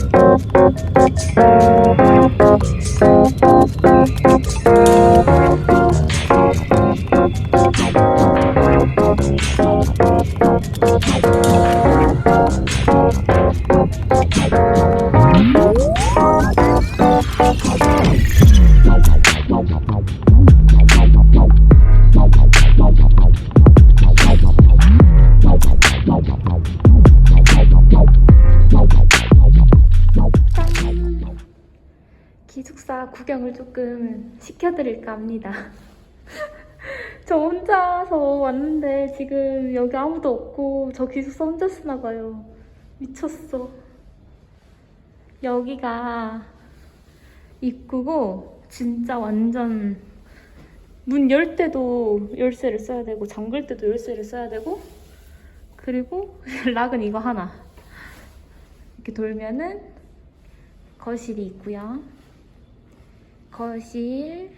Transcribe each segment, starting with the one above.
Thank you. 조금 시켜드릴까 합니다. 저 혼자서 왔는데 지금 여기 아무도 없고 저 기숙사 혼자 쓰나 봐요. 미쳤어. 여기가 입구고 진짜 완전 문 열 때도 열쇠를 써야 되고 잠글 때도 열쇠를 써야 되고 그리고 락은 이거 하나 이렇게 돌면은 거실이 있고요. 거실이랑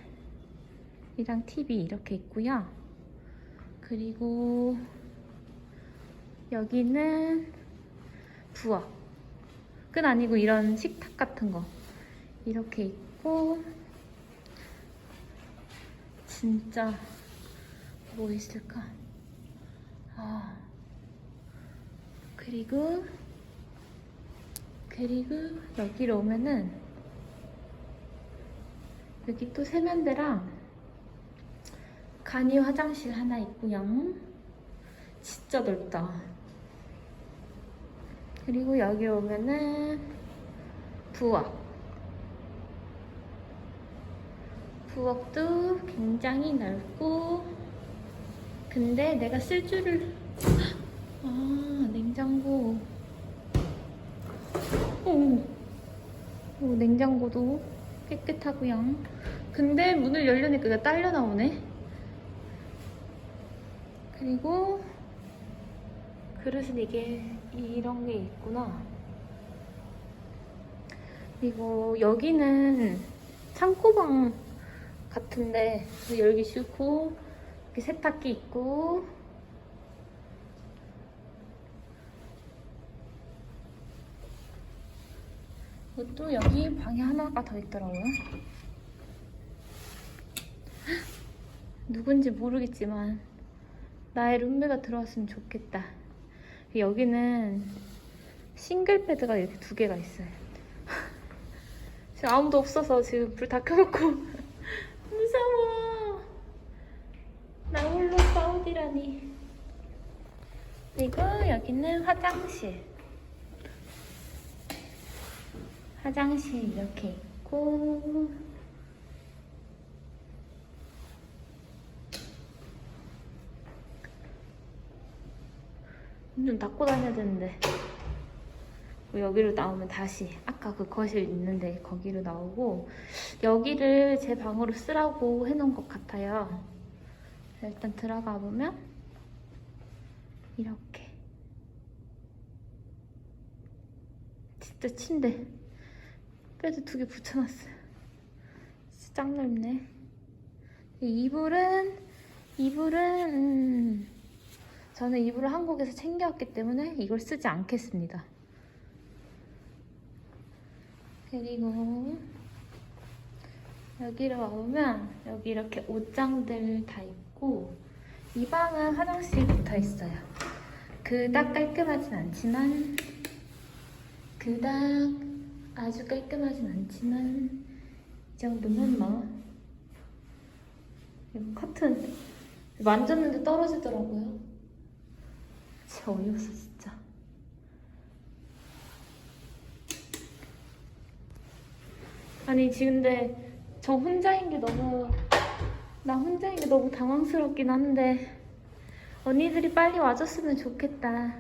TV 이렇게 있고요. 그리고 여기는 부엌. 끝 아니고 이런 식탁 같은 거 이렇게 있고 진짜 뭐 있을까? 아 그리고 그리고 여기로 오면은 여기 또 세면대랑 간이 화장실 하나 있고요. 진짜 넓다. 그리고 여기 오면은 부엌. 부엌도 굉장히 넓고 근데 내가 쓸 줄을 아 냉장고 오, 오 냉장고도 깨끗하고요. 근데 문을 열려니까 딸려 나오네. 그리고 그릇은 이게 이런 게 있구나. 그리고 여기는 창고방 같은데 열기 싫고 이렇게 세탁기 있고 또 여기 방이 하나가 더 있더라고요. 누군지 모르겠지만 나의 룸메가 들어왔으면 좋겠다. 여기는 싱글 베드가 이렇게 두 개가 있어요. 지금 아무도 없어서 지금 불 다 켜놓고 무서워. 나 홀로 싸우디라니. 그리고 여기는 화장실. 화장실 이렇게 있고. 문 닫고 다녀야 되는데. 여기로 나오면 다시 아까 그 거실 있는데 거기로 나오고 여기를 제 방으로 쓰라고 해놓은 것 같아요. 일단 들어가 보면 이렇게. 진짜 침대 베드 두 개 붙여놨어요. 진짜 짱 넓네. 이 이불은 이불은 음, 저는 이불을 한국에서 챙겨왔기 때문에 이걸 쓰지 않겠습니다. 그리고 여기로 와보면 여기 이렇게 옷장들 다 있고 이 방은 화장실 붙어 있어요. 그닥 깔끔하진 않지만 그닥 아주 깔끔하진 않지만 이 정도면 뭐. 이거 커튼 만졌는데 떨어지더라고요. 진짜 어이없어 진짜. 아니 지금 근데 저 혼자인 게 너무 나 혼자인 게 너무 당황스럽긴 한데 언니들이 빨리 와줬으면 좋겠다.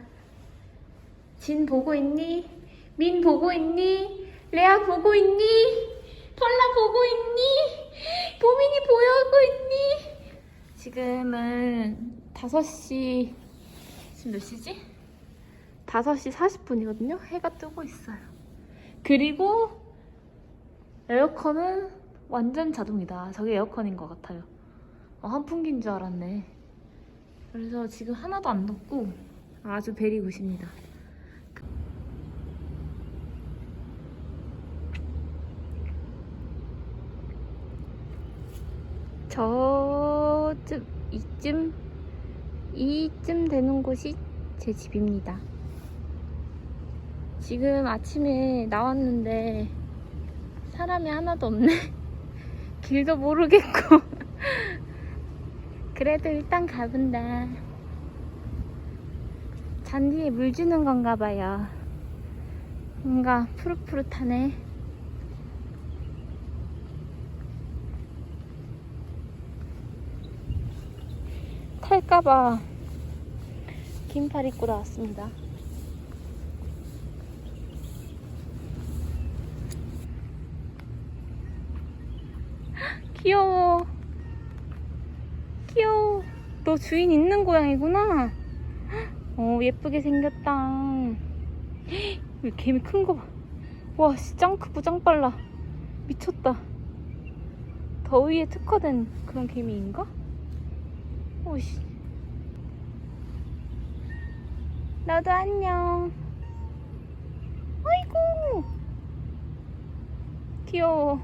진 보고 있니? 민 보고 있니? 레아 보고 있니? 펄라 보고 있니? 보민이 보여하고 있니? 지금은 5시 지금 몇 시지? 5시 40분이거든요. 해가 뜨고 있어요. 그리고 에어컨은 완전 자동이다. 저게 에어컨인 것 같아요. 어, 환풍기인 줄 알았네. 그래서 지금 하나도 안 덥고 아주 베리 굿입니다. 저쯤 이쯤 이쯤 되는 곳이 제 집입니다. 지금 아침에 나왔는데 사람이 하나도 없네. 길도 모르겠고. 그래도 일단 가본다. 잔디에 물 주는 건가 봐요. 뭔가 푸릇푸릇하네. 탈까봐 긴팔 입고 나왔습니다. 귀여워. 귀여워. 너 주인 있는 고양이구나. 어, 예쁘게 생겼다. 왜 개미 큰 거 봐. 와, 씨, 짱 크고 짱 빨라. 미쳤다. 더위에 특화된 그런 개미인가? 오씨. 너도 안녕. 아이고. 귀여워.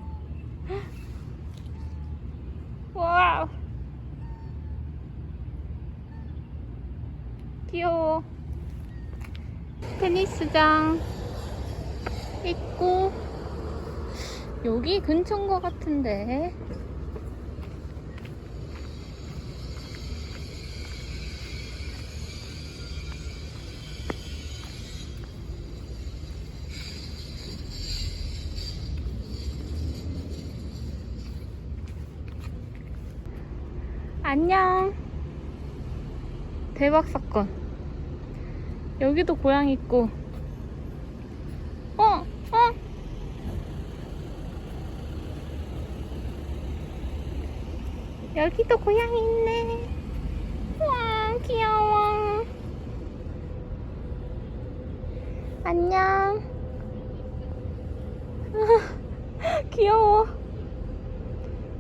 와. 귀여워. 테니스장 있고 여기 근처인 것 같은데. 안녕. 대박 사건. 여기도 고양이 있고. 어, 어. 여기도 고양이 있네. 와, 귀여워. 안녕. 귀여워.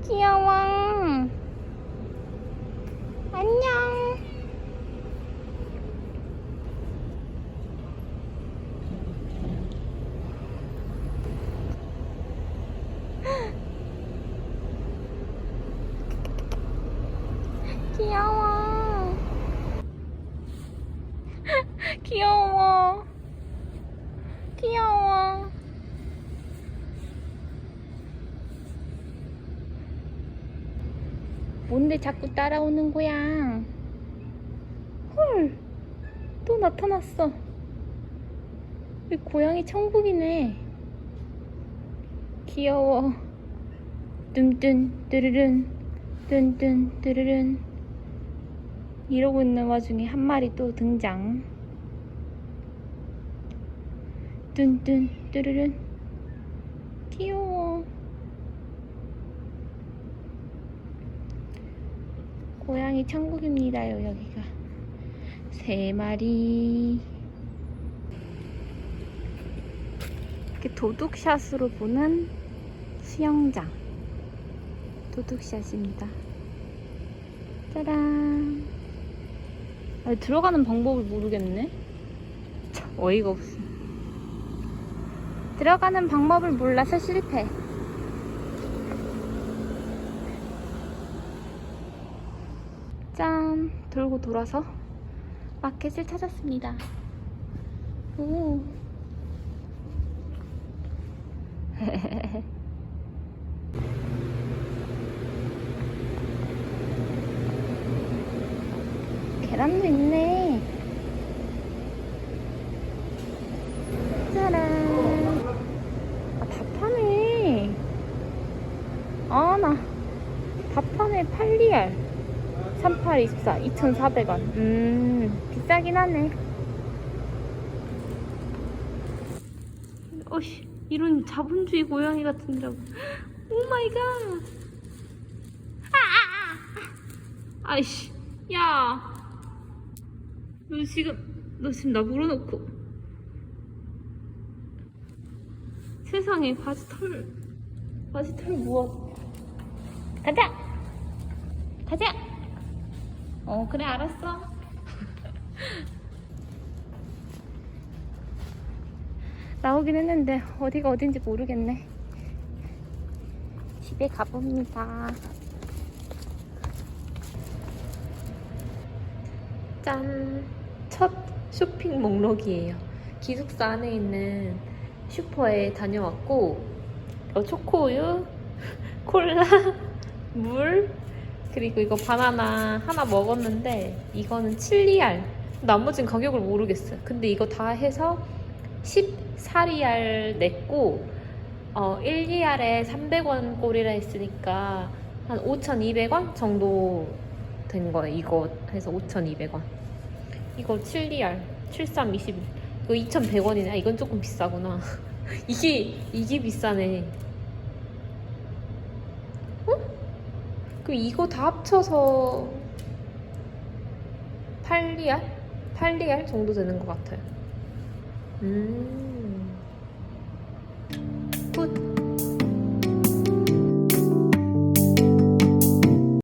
귀여워. 안녕. 귀여워. 귀여워. 귀여워. 뭔데 자꾸 따라오는 거야? 헐, 또 나타났어. 이 고양이 천국이네. 귀여워. 뚠뚠 뚜르른 뚠뚠 뚜르른 이러고 있는 와중에 한 마리 또 등장. 뚠뚠 뚜르른 귀여워. 고양이 천국입니다요 여기가. 세 마리. 이렇게 도둑샷으로 보는 수영장. 도둑샷입니다. 짜란. 아, 들어가는 방법을 모르겠네. 참 어이가 없어. 들어가는 방법을 몰라서 실패 짠! 돌고 돌아서 마켓을 찾았습니다. 오. 계란도 있네. 짜란. 아, 다 파네. 아, 나. 다 파네. 8리알. 3824 2,400원. 음 비싸긴 하네. 어씨 이런 자본주의 고양이 같은데라고 오 마이 갓. 아, 아이씨 야너 지금 너 지금 나 물어놓고. 세상에 바지 털 바지 털 모아 가자. 가자 어 그래 알았어. 나오긴 했는데 어디가 어딘지 모르겠네. 집에 가봅니다. 짠! 첫 쇼핑 목록이에요. 기숙사 안에 있는 슈퍼에 다녀왔고 어, 초코우유, 콜라, 물, 그리고 이거 바나나 하나 먹었는데, 이거는 7리알. 나머지는 가격을 모르겠어요. 근데 이거 다 해서 14리알 냈고, 어, 1리알에 300원 꼴이라 했으니까, 한 5,200원 정도 된 거예요. 이거 해서 5,200원. 이거 7리알, 7321. 이거 2,100원이네. 이건 조금 비싸구나. 이게, 이게 비싸네. 그럼 이거 다 합쳐서 8리알? 8리알 정도 되는 것 같아요. 음. 굿.